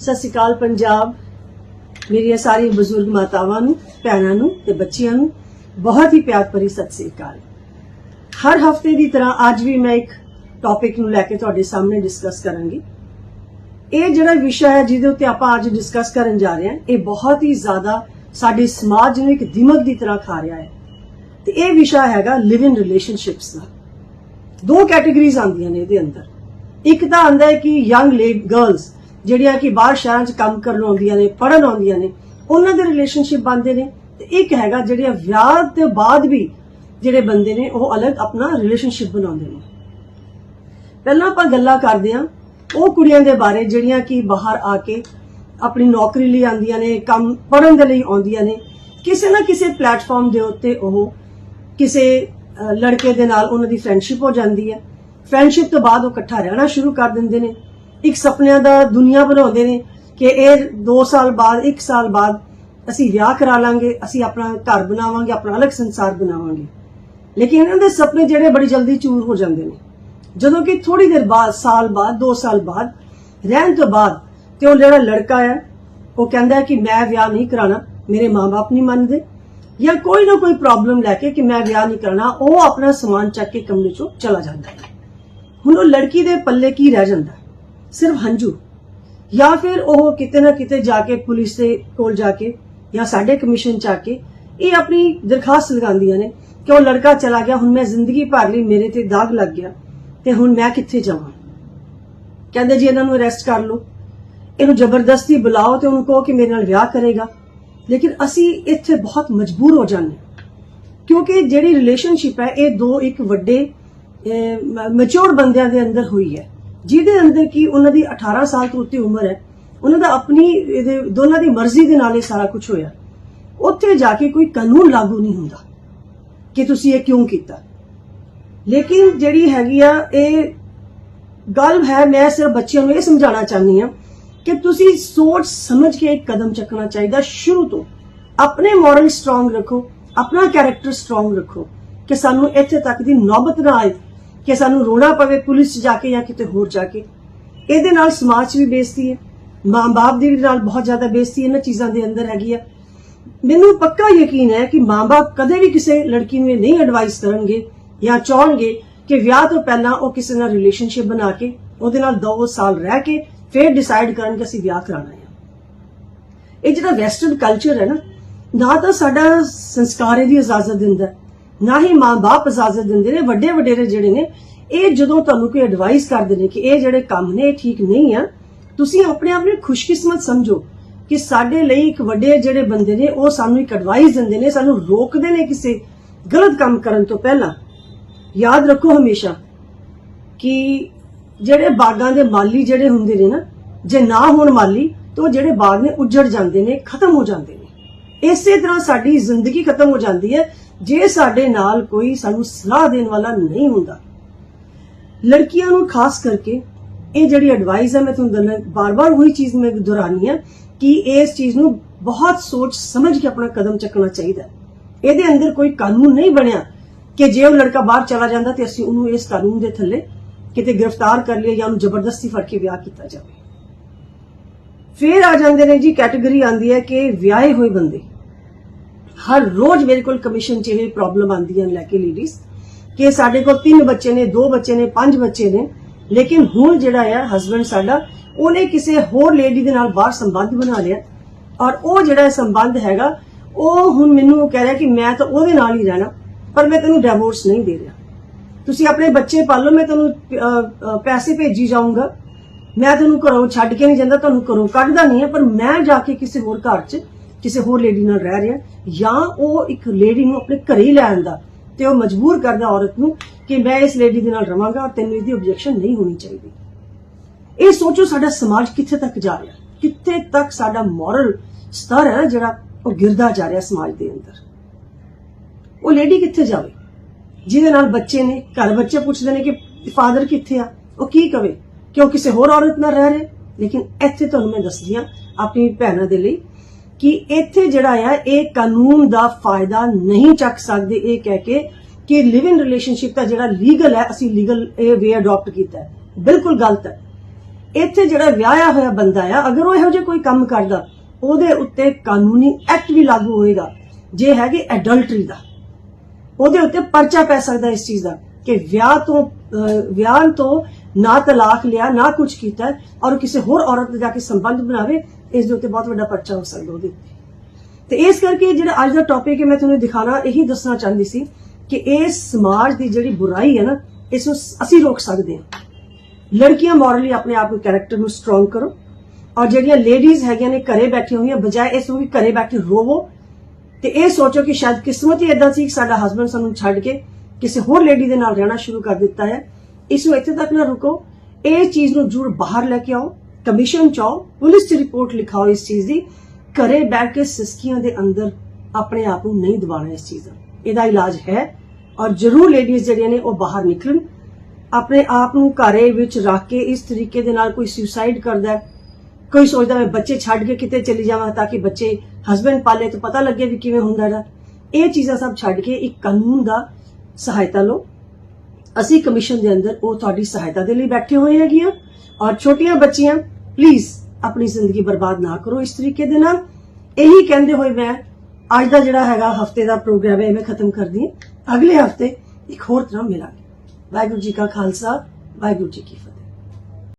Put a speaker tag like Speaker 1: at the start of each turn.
Speaker 1: ਸਤਿ ਸ਼੍ਰੀ ਅਕਾਲ ਪੰਜਾਬ। ਮੇਰੀਆਂ ਸਾਰੀਆਂ ਬਜ਼ੁਰਗ ਮਾਤਾਵਾਂ ਨੂੰ, ਭੈਣਾਂ ਨੂੰ ਤੇ ਬੱਚਿਆਂ ਨੂੰ ਬਹੁਤ ਹੀ ਪਿਆਰ ਭਰੀ ਸਤਿ ਸ਼੍ਰੀ ਅਕਾਲ। ਹਰ ਹਫ਼ਤੇ ਦੀ ਤਰ੍ਹਾਂ ਅੱਜ ਵੀ ਮੈਂ ਇੱਕ ਟੌਪਿਕ ਨੂੰ ਲੈ ਕੇ ਤੁਹਾਡੇ ਸਾਹਮਣੇ ਡਿਸਕਸ ਕਰਾਂਗੀ। ਇਹ ਜਿਹੜਾ ਵਿਸ਼ਾ ਹੈ ਜਿਹਦੇ ਉੱਤੇ ਆਪਾਂ ਅੱਜ ਡਿਸਕਸ ਕਰਨ ਜਾ ਰਹੇ ਹਾਂ, ਇਹ ਬਹੁਤ ਹੀ ਜ਼ਿਆਦਾ ਸਾਡੇ ਸਮਾਜ ਨੂੰ ਇੱਕ ਦਿਮਕ ਦੀ ਤਰ੍ਹਾਂ ਖਾ ਰਿਹਾ ਹੈ। ਤੇ ਇਹ ਵਿਸ਼ਾ ਹੈਗਾ ਲਿਵ ਇਨ ਰਿਲੇਸ਼ਨਸ਼ਿਪਸ ਦਾ। ਦੋ ਕੈਟਾਗਰੀਜ਼ ਆਉਂਦੀਆਂ ਨੇ ਇਹਦੇ ਅੰਦਰ। ਇੱਕ ਤਾਂ ਆਂਦਾ ਹੈ ਕਿ ਯੰਗ ਲੇਡ ਗਰਲਸ ਜਿਹੜੀਆਂ ਕਿ ਬਾਹਰ ਸ਼ਹਿਰਾਂ 'ਚ ਕੰਮ ਕਰਨ ਆਉਂਦੀਆਂ ਨੇ ਪੜਨ ਆਉਂਦੀਆਂ ਨੇ, ਉਹਨਾਂ ਦੇ ਰਿਲੇਸ਼ਨਸ਼ਿਪ ਬਣਦੇ ਨੇ। ਤੇ ਇੱਕ ਹੈਗਾ ਜਿਹੜੀਆਂ ਵਿਆਹ ਦੇ ਬਾਅਦ ਵੀ ਜਿਹੜੇ ਬੰਦੇ ਨੇ, ਉਹ ਅਲੱਗ ਆਪਣਾ ਰਿਲੇਸ਼ਨਸ਼ਿਪ ਬਣਾਉਂਦੇ ਨੇ। ਪਹਿਲਾਂ ਆਪਾਂ ਗੱਲਾਂ ਕਰਦੇ ਹਾਂ, ਉਹ ਕੁੜੀਆਂ ਦੇ ਬਾਰੇ ਜਿਹੜੀਆਂ ਕਿ ਬਾਹਰ ਆ ਕੇ ਆਪਣੀ ਨੌਕਰੀ ਲਈ ਆਉਂਦੀਆਂ ਨੇ, ਕੰਮ ਪੜਨ ਦੇ ਲਈ ਆਉਂਦੀਆਂ ਨੇ, ਕਿਸੇ ਨਾ ਕਿਸੇ ਪਲੇਟਫਾਰਮ ਦੇ ਉੱਤੇ ਉਹ ਕਿਸੇ ਲੜਕੇ ਦੇ ਨਾਲ ਉਹਨਾਂ ਦੀ ਫਰੈਂਡਸ਼ਿਪ ਹੋ ਜਾਂਦੀ ਹੈ। ਫਰੈਂਡਸ਼ਿਪ ਤੋਂ ਬਾਅਦ ਉਹ ਇਕੱਠਾ ਰਹਿਣਾ ਸ਼ੁਰੂ ਕਰ ਦਿੰਦੇ ਨੇ। ਇੱਕ ਸੁਪਨਿਆਂ ਦਾ ਦੁਨੀਆ ਬਣਾਉਂਦੇ ਨੇ ਕਿ ਇਹ 2 ਸਾਲ ਬਾਅਦ 1 ਸਾਲ ਬਾਅਦ ਅਸੀਂ ਵਿਆਹ ਕਰਾ ਲਾਂਗੇ, ਅਸੀਂ ਆਪਣਾ ਘਰ ਬਣਾਵਾਂਗੇ, ਆਪਣਾ ਅਲੱਗ ਸੰਸਾਰ ਬਣਾਵਾਂਗੇ। ਲੇਕਿਨ ਇਹਨਾਂ ਦੇ ਸੁਪਨੇ ਜਿਹੜੇ ਬੜੀ ਜਲਦੀ ਚੂਰ ਹੋ ਜਾਂਦੇ ਨੇ। ਜਦੋਂ ਕਿ ਥੋੜੀ ਦੇਰ ਬਾਅਦ, ਸਾਲ ਬਾਅਦ 2 ਸਾਲ ਬਾਅਦ, ਰਹਿਣ ਤੋਂ ਬਾਅਦ ਤੇ ਉਹ ਜਿਹੜਾ ਲੜਕਾ ਹੈ, ਉਹ ਕਹਿੰਦਾ ਹੈ ਕਿ ਮੈਂ ਵਿਆਹ ਨਹੀਂ ਕਰਾਣਾ, ਮੇਰੇ ਮਾਪੇ ਨਹੀਂ ਮੰਨਦੇ। ਜਾਂ ਕੋਈ ਨਾ ਕੋਈ ਪ੍ਰੋਬਲਮ ਲੈ ਕੇ ਕਿ ਮੈਂ ਵਿਆਹ ਨਹੀਂ ਕਰਨਾ ਉਹ ਆਪਣਾ ਸਮਾਨ ਚੱਕ ਕੇ ਕਮਰੇ ਚੋਂ ਚਲਾ ਜਾਂਦਾ ਹੈ। ਹੁਣ ਉਹ ਲੜਕੀ ਦੇ ਪੱਲੇ ਕੀ ਰਹਿ ਜਾਂਦਾ? ਸਿਰਫ ਹੰਝੂ। ਜਾਂ ਫਿਰ ਉਹ ਕਿਤੇ ਨਾ ਕਿਤੇ ਜਾ ਕੇ ਪੁਲਿਸ ਦੇ ਕੋਲ ਜਾ ਕੇ ਜਾਂ ਸਾਡੇ ਕਮਿਸ਼ਨ ਚ ਆ ਕੇ ਇਹ ਆਪਣੀ ਦਰਖਾਸਤ ਲਗਾਉਂਦੀਆਂ ਨੇ ਕਿ ਉਹ ਲੜਕਾ ਚਲਾ ਗਿਆ, ਹੁਣ ਮੈਂ ਜ਼ਿੰਦਗੀ ਭਰ ਲਈ ਮੇਰੇ ਤੇ ਦਾਗ ਲੱਗ ਗਿਆ ਤੇ ਹੁਣ ਮੈਂ ਕਿੱਥੇ ਜਾਵਾਂ? ਕਹਿੰਦੇ ਜੀ, ਇਹਨਾਂ ਨੂੰ ਅਰੈਸਟ ਕਰ ਲਓ। ਇਹਨੂੰ ਜ਼ਬਰਦਸਤੀ ਬੁਲਾਓ ਤੇ ਉਹਨੂੰ ਕਹੋ ਕਿ ਮੇਰੇ ਨਾਲ ਵਿਆਹ ਕਰੇਗਾ। ਲੇਕਿਨ ਅਸੀਂ ਇੱਥੇ ਬਹੁਤ ਮਜਬੂਰ ਹੋ ਜਾਂਦੇ ਹਾਂ। ਕਿਉਂਕਿ ਜਿਹੜੀ ਰਿਲੇਸ਼ਨਸ਼ਿਪ ਹੈ, ਇਹ ਦੋ ਇੱਕ ਵੱਡੇ ਮੈਚੁਰ ਬੰਦਿਆਂ ਦੇ ਅੰਦਰ ਹੋਈ ਹੈ। ਜਿਹਦੇ ਅੰਦਰ ਕੀ ਉਹਨਾਂ ਦੀ 18 ਸਾਲ ਤੋਂ ਉੱਤੇ ਉਮਰ ਹੈ, ਉਹਨਾਂ ਦਾ ਆਪਣੀ ਇਹਦੇ, ਦੋਨਾਂ ਦੀ ਮਰਜ਼ੀ ਦੇ ਨਾਲ ਇਹ ਸਾਰਾ ਕੁਝ ਹੋਇਆ। ਉੱਥੇ ਜਾ ਕੇ ਕੋਈ ਕਾਨੂੰਨ ਲਾਗੂ ਨਹੀਂ ਹੁੰਦਾ ਕਿ ਤੁਸੀਂ ਇਹ ਕਿਉਂ ਕੀਤਾ। ਲੇਕਿਨ ਜਿਹੜੀ ਹੈਗੀ ਆ, ਇਹ ਗੱਲ ਹੈ, ਮੈਂ ਸਿਰਫ ਬੱਚਿਆਂ ਨੂੰ ਇਹ ਸਮਝਾਉਣਾ ਚਾਹੁੰਦੀ ਹਾਂ ਕਿ ਤੁਸੀਂ ਸੋਚ ਸਮਝ ਕੇ ਇੱਕ ਕਦਮ ਚੱਕਣਾ ਚਾਹੀਦਾ ਸ਼ੁਰੂ ਤੋਂ। ਆਪਣੇ ਮੋਰਲ ਸਟਰੋਂਗ ਰੱਖੋ, ਆਪਣਾ ਕੈਰੈਕਟਰ ਸਟਰੋਂਗ ਰੱਖੋ ਕਿ ਸਾਨੂੰ ਇੱਥੇ ਤੱਕ ਦੀ ਨੌਬਤ ਨਾ ਆਏ। ਕਿ ਸਾਨੂੰ ਰੋਣਾ ਪਵੇ ਪੁਲਿਸ 'ਚ ਜਾ ਕੇ ਜਾਂ ਕਿਤੇ ਹੋਰ ਜਾ ਕੇ। ਇਹਦੇ ਨਾਲ ਸਮਾਜ 'ਚ ਵੀ ਬੇਇੱਜ਼ਤੀ ਹੈ। ਮਾਂ-ਬਾਪ ਦੀ ਵੀ ਨਾਲ ਬਹੁਤ ਜ਼ਿਆਦਾ ਬੇਇੱਜ਼ਤੀ ਇਹਨਾਂ ਚੀਜ਼ਾਂ ਦੇ ਅੰਦਰ ਹੈਗੀ ਆ। ਮੈਨੂੰ ਪੱਕਾ ਯਕੀਨ ਹੈ ਕਿ ਮਾਂ-ਬਾਪ ਕਦੇ ਵੀ ਕਿਸੇ ਲੜਕੀ ਨੂੰ ਇਹ ਨਹੀਂ ਐਡਵਾਈਸ ਕਰਨਗੇ ਜਾਂ ਚਾਹਣਗੇ ਕਿ ਵਿਆਹ ਤੋਂ ਪਹਿਲਾਂ ਉਹ ਕਿਸੇ ਨਾਲ ਰਿਲੇਸ਼ਨਸ਼ਿਪ ਬਣਾ ਕੇ, ਉਹਦੇ ਨਾਲ 2 ਸਾਲ ਰਹਿ ਕੇ ਫਿਰ ਡਿਸਾਈਡ ਕਰਨ ਕਿ ਅਸੀਂ ਵਿਆਹ ਕਰਾਉਣਾ ਹੈ। ਇਹ ਜਿਹੜਾ ਵੈਸਟਰਨ ਕਲਚਰ ਹੈ ਨਾ ਨਾ ਤਾਂ ਸਾਡਾ ਸੰਸਕਾਰ ਇਹਦੀ ਇਜਾਜ਼ਤ ਦਿੰਦਾ। ਨਾ ਹੀ ਮਾਂ-ਬਾਪ ਇਜਾਜ਼ਤ ਦਿੰਦੇ ਨੇ ਵੱਡੇ ਵਡੇਰੇ ਜਿਹੜੇ ਨੇ, ਇਹ ਜਦੋਂ ਤੁਹਾਨੂੰ ਕੋਈ ਐਡਵਾਈਸ ਕਰਦੇ ਨੇ ਕਿ ਇਹ ਜਿਹੜੇ ਕੰਮ ਨੇ, ਇਹ ਠੀਕ ਨਹੀਂ ਆ, ਤੁਸੀਂ ਆਪਣੇ ਆਪ ਨੂੰ ਖੁਸ਼ਕਿਸਮਤ ਸਮਝੋ ਕਿ ਸਾਡੇ ਲਈ ਇੱਕ ਵੱਡੇ ਜਿਹੜੇ ਬੰਦੇ ਨੇ, ਉਹ ਸਾਨੂੰ ਇੱਕ ਐਡਵਾਈਸ ਦਿੰਦੇ ਨੇ, ਸਾਨੂੰ ਰੋਕਦੇ ਨੇ ਕਿਸੇ ਗਲਤ ਕੰਮ ਕਰਨ ਤੋਂ ਪਹਿਲਾਂ। ਯਾਦ ਰੱਖੋ ਹਮੇਸ਼ਾ ਕਿ ਜਿਹੜੇ ਬਾਗਾਂ ਦੇ ਮਾਲੀ ਜਿਹੜੇ ਹੁੰਦੇ ਨੇ ਨਾ, ਜੇ ਨਾ ਹੋਣ ਮਾਲੀ, ਤਾਂ ਉਹ ਜਿਹੜੇ ਬਾਗ ਨੇ ਉੱਜੜ ਜਾਂਦੇ ਨੇ, ਖਤਮ ਹੋ ਜਾਂਦੇ ਨੇ। ਇਸੇ ਤਰ੍ਹਾਂ ਸਾਡੀ ਜ਼ਿੰਦਗੀ ਖਤਮ ਹੋ ਜਾਂਦੀ ਹੈ, ਜੇ ਸਾਡੇ ਨਾਲ ਕੋਈ ਸਾਨੂੰ ਸਲਾਹ ਦੇਣ ਵਾਲਾ ਨਹੀਂ ਹੁੰਦਾ। ਲੜਕੀਆਂ ਨੂੰ ਖਾਸ ਕਰਕੇ ਇਹ ਜਿਹੜੀ ਐਡਵਾਈਸ ਹੈ, ਮੈਂ ਤੁਹਾਨੂੰ ਦਨ ਬਾਰ-ਬਾਰ ਉਹੀ ਚੀਜ਼ ਮੈਂ ਦੁਹਰਾਨੀ ਹੈ ਕਿ ਇਸ ਚੀਜ਼ ਨੂੰ ਬਹੁਤ ਸੋਚ ਸਮਝ ਕੇ ਆਪਣਾ ਕਦਮ ਚੱਕਣਾ ਚਾਹੀਦਾ ਇਹਦੇ ਅੰਦਰ ਕੋਈ ਕਾਨੂੰਨ ਨਹੀਂ ਬਣਿਆ ਕਿ ਜੇ ਉਹ ਲੜਕਾ ਬਾਹਰ ਚਲਾ ਜਾਂਦਾ ਤੇ ਅਸੀਂ ਉਹਨੂੰ ਇਸ ਕਾਨੂੰਨ ਦੇ ਥੱਲੇ ਕਿਤੇ ਗ੍ਰਿਫਤਾਰ ਕਰ ਲਈਏ ਜਾਂ ਉਹਨੂੰ ਜ਼ਬਰਦਸਤੀ ਫੜ ਕੇ ਵਿਆਹ ਕੀਤਾ ਜਾਵੇ। ਫਿਰ ਆ ਜਾਂਦੇ ਨੇ ਜੀ ਕੈਟਾਗਰੀ ਆਂਦੀ ਹੈ ਕਿ ਵਿਆਹੇ ਹੋਏ ਬੰਦੇ। ਹਰ ਰੋਜ਼ ਮੇਰੇ ਕੋਲ ਕਮਿਸ਼ਨ 'ਚ ਇਹ ਪ੍ਰੋਬਲਮ ਆਂਦੀ ਹੈ ਲੈ ਕੇ ਲੇਡੀਜ਼ ਕਿ ਸਾਡੇ ਕੋਲ ਤਿੰਨ ਬੱਚੇ ਨੇ, ਦੋ ਬੱਚੇ ਨੇ, ਪੰਜ ਬੱਚੇ ਨੇ। ਲੇਕਿਨ ਹੁਣ ਜਿਹੜਾ ਹੈ ਹਸਬੰਡ ਸਾਡਾ, ਉਹਨੇ ਕਿਸੇ ਹੋਰ ਲੇਡੀ ਦੇ ਨਾਲ ਬਾਹਰ ਸੰਬੰਧ ਬਣਾ ਲਿਆ। ਔਰ ਉਹ ਜਿਹੜਾ ਸੰਬੰਧ ਹੈਗਾ, ਉਹ ਹੁਣ ਮੈਨੂੰ ਕਹਿ ਰਿਹਾ ਕਿ ਮੈਂ ਤਾਂ ਉਹਦੇ ਨਾਲ ਹੀ ਰਹਿਣਾ, ਪਰ ਮੈਂ ਤੈਨੂੰ ਡਿਵੋਰਸ ਨਹੀਂ ਦੇ ਰਿਹਾ। ਤੁਸੀਂ ਆਪਣੇ ਬੱਚੇ ਪਾਲੋ, ਮੈਂ ਤੁਹਾਨੂੰ ਪੈਸੇ ਭੇਜੀ ਜਾਊਂਗਾ। ਮੈਂ ਤੁਹਾਨੂੰ ਘਰੋਂ ਛੱਡ ਕੇ ਨਹੀਂ ਜਾਂਦਾ, ਤੁਹਾਨੂੰ ਘਰੋਂ ਕੱਢਦਾ ਨਹੀਂ ਹੈ ਪਰ ਮੈਂ ਜਾ ਕੇ ਕਿਸੇ ਹੋਰ ਘਰ 'ਚ ਕਿਸੇ ਹੋਰ ਲੇਡੀ ਨਾਲ ਰਹਿ ਰਿਹਾ, ਜਾਂ ਉਹ ਇੱਕ ਲੇਡੀ ਨੂੰ ਆਪਣੇ ਘਰੇ ਹੀ ਲੈ ਆਂਦਾ ਤੇ ਉਹ ਮਜਬੂਰ ਕਰਦਾ ਔਰਤ ਨੂੰ ਕਿ ਮੈਂ ਇਸ ਲੇਡੀ ਦੇ ਨਾਲ ਰਵਾਂਗਾ ਔਰ ਤੈਨੂੰ ਇਹਦੀ ਆਬਜੈਕਸ਼ਨ ਨਹੀਂ ਹੋਣੀ ਚਾਹੀਦੀ। ਇਹ ਸੋਚੋ ਸਾਡਾ ਸਮਾਜ ਕਿੱਥੇ ਤੱਕ ਜਾ ਰਿਹਾ, ਕਿੱਥੇ ਤੱਕ ਸਾਡਾ ਮੋਰਲ ਸਤਰ ਹੈ ਜਿਹੜਾ ਉਹ ਗਿਰਦਾ ਜਾ ਰਿਹਾ ਸਮਾਜ ਦੇ ਅੰਦਰ। ਉਹ ਲੇਡੀ ਕਿੱਥੇ ਜਾਵੇ? ਜਿਹਦੇ ਨਾਲ ਬੱਚੇ ਨੇ, ਘਰ ਬੱਚੇ ਪੁੱਛਦੇ ਨੇ ਕਿ ਫਾਦਰ ਕਿੱਥੇ ਆ? ਉਹ ਕੀ ਕਵੇ? ਕਿ ਉਹ ਕਿਸੇ ਹੋਰ ਔਰਤ ਨਾਲ ਰਹਿ ਰਹੇ? ਲੇਕਿਨ ਇੱਥੇ ਤੁਹਾਨੂੰ ਮੈਂ ਦੱਸਦੀ ਹਾਂ, ਆਪਣੀ ਭੈਣਾਂ ਦੇ ਲਈ ਕਿ ਇੱਥੇ ਜਿਹੜਾ ਆ, ਇਹ ਕਾਨੂੰਨ ਦਾ ਫਾਇਦਾ ਨਹੀਂ ਚੱਕ ਸਕਦੇ ਇਹ ਕਹਿ ਕੇ ਕਿ ਲਿਵ ਇਨ ਰਿਲੇਸ਼ਨਸ਼ਿਪ ਦਾ ਜਿਹੜਾ ਲੀਗਲ ਹੈ, ਅਸੀਂ ਲੀਗਲ ਇਹ ਵੇ ਅਡਾਪਟ ਕੀਤਾ ਹੈ। ਬਿਲਕੁਲ ਗਲਤ ਹੈ। ਇੱਥੇ ਜਿਹੜਾ ਵਿਆਹਿਆ ਹੋਇਆ ਬੰਦਾ ਆ, ਅਗਰ ਉਹ ਇਹੋ ਜਿਹਾ ਕੋਈ ਕੰਮ ਕਰਦਾ, ਉਹਦੇ ਉੱਤੇ ਕਾਨੂੰਨੀ ਐਕਟ ਵੀ ਲਾਗੂ ਹੋਏਗਾ, ਜੇ ਹੈਗੇ ਐਡਲਟਰੀ ਦਾ। ਉਹਦੇ ਉੱਤੇ ਪਰਚਾ ਪੈ ਸਕਦਾ ਇਸ ਚੀਜ਼ ਦਾ ਕਿ ਵਿਆਹ ਤੋਂ ਵਿਆਹ ਤੋਂ ਨਾ ਤਲਾਕ ਲਿਆ, ਨਾ ਕੁਝ ਕੀਤਾ ਔਰ ਕਿਸੇ ਹੋਰ ਔਰਤ ਨਾਲ ਜਾ ਕੇ ਸੰਬੰਧ ਬਣਾਵੇ, ਇਸ ਦੇ ਉੱਤੇ ਬਹੁਤ ਵੱਡਾ ਪਰਚਾ ਹੋ ਸਕਦਾ ਉਹਦੇ ਤੇ ਇਸ ਕਰਕੇ ਜਿਹੜਾ ਅੱਜ ਦਾ ਟੌਪਿਕ ਹੈ, ਮੈਂ ਤੁਹਾਨੂੰ ਦਿਖਾਣਾ, ਇਹੀ ਦੱਸਣਾ ਚਾਹੁੰਦੀ ਸੀ ਕਿ ਇਸ ਸਮਾਜ ਦੀ ਜਿਹੜੀ ਬੁਰਾਈ ਹੈ ਨਾ, ਇਸ ਨੂੰ ਅਸੀਂ ਰੋਕ ਸਕਦੇ ਹਾਂ। ਲੜਕੀਆਂ ਮੋਰਲੀ ਆਪਣੇ ਆਪ ਨੂੰ ਕੈਰੈਕਟਰ ਨੂੰ ਸਟਰੋਂਗ ਕਰੋ ਔਰ ਜਿਹੜੀਆਂ ਲੇਡੀਜ਼ ਹੈਗੀਆਂ ਨੇ ਘਰੇ ਬੈਠੀਆਂ ਹੋਈਆਂ, ਬਜਾਏ ਇਸ ਨੂੰ ਵੀ ਘਰੇ ਬੈਠੇ ਰੋਵੋ। ਤੇ ਇਹ ਸੋਚੋ ਕਿ ਸ਼ਾਇਦ ਕਿਸਮਤ ਹੀ ਇਦਾਂ ਸੀ ਕਿ ਸਾਡਾ ਹਸਬੰਡ ਸਾਨੂੰ ਛੱਡ ਕੇ ਕਿਸੇ ਹੋਰ ਲੇਡੀ ਦੇ ਨਾਲ ਰਹਿਣਾ ਸ਼ੁਰੂ ਕਰ ਦਿੱਤਾ ਹੈ। ਇਸ ਨੂੰ ਇੱਥੇ ਤੱਕ ਨਾ ਰੁਕੋ। ਇਹ ਚੀਜ਼ ਨੂੰ ਜੁੜ ਬਾਹਰ ਲੈ ਕੇ ਆਓ। ਕਮਿਸ਼ਨ ਚਾਓ, ਪੁਲਿਸ 'ਚ ਰਿਪੋਰਟ ਲਿਖਾਓ ਇਸ ਚੀਜ਼ ਦੀ। ਘਰੇ ਬੈਠ ਕੇ ਸਿਸਕੀਆਂ ਦੇ ਅੰਦਰ ਆਪਣੇ ਆਪ ਨੂੰ ਨਹੀਂ ਦਬਾਉਣਾ ਇਸ ਚੀਜ਼ ਦਾ। ਇਹਦਾ ਇਲਾਜ ਹੈ ਔਰ ਜ਼ਰੂਰ ਲੇਡੀਜ਼ ਜਿਹੜੀਆਂ ਨੇ ਉਹ ਬਾਹਰ ਨਿਕਲਣ। ਆਪਣੇ ਆਪ ਨੂੰ ਘਰੇ ਵਿੱਚ ਰੱਖ ਕੇ ਇਸ ਤਰੀਕੇ ਦੇ ਨਾਲ ਕੋਈ ਸੁਸਾਈਡ ਕਰਦਾ ਹੈ। ਕੋਈ ਸੋਚਦਾ ਮੈਂ ਬੱਚੇ ਛੱਡ ਕੇ ਕਿਤੇ ਚਲੀ ਜਾਵਾਂ ਤਾਂ ਕਿ ਬੱਚੇ ਹਸਬੰਡ ਪਾਲੇ ਤਾਂ ਪਤਾ ਲੱਗੇ ਵੀ ਕਿਵੇਂ ਹੁੰਦਾ ਹੈ ਇਹ ਚੀਜ਼ਾਂ ਸਭ ਛੱਡ ਕੇ ਇੱਕ ਕਾਨੂੰਨ ਦਾ ਸਹਾਇਤਾ ਲਓ। ਅਸੀਂ ਕਮਿਸ਼ਨ ਦੇ ਅੰਦਰ ਉਹ ਤੁਹਾਡੀ ਸਹਾਇਤਾ ਦੇ ਲਈ ਬੈਠੇ ਹੋਏ ਹੈਗੀਆਂ। ਔਰ ਛੋਟੀਆਂ ਬੱਚੀਆਂ ਪਲੀਜ਼ ਆਪਣੀ ਜ਼ਿੰਦਗੀ ਬਰਬਾਦ ਨਾ ਕਰੋ ਇਸ ਤਰੀਕੇ ਦੇ ਨਾਲ। ਇਹੀ ਕਹਿੰਦੇ ਹੋਏ ਮੈਂ ਅੱਜ ਦਾ ਜਿਹੜਾ ਹੈਗਾ ਹਫ਼ਤੇ ਦਾ ਪ੍ਰੋਗਰਾਮ ਹੈ, ਇਹ ਮੈਂ ਖਤਮ ਕਰਦੀ ਹਾਂ। ਅਗਲੇ ਹਫ਼ਤੇ ਇੱਕ ਹੋਰ ਤਰ੍ਹਾਂ ਮਿਲਾਂਗੇ। ਵਾਹਿਗੁਰੂ ਜੀ ਕਾ ਖਾਲਸਾ, ਵਾਹਿਗੁਰੂ ਜੀ ਕੀ ਫਤਿਹ।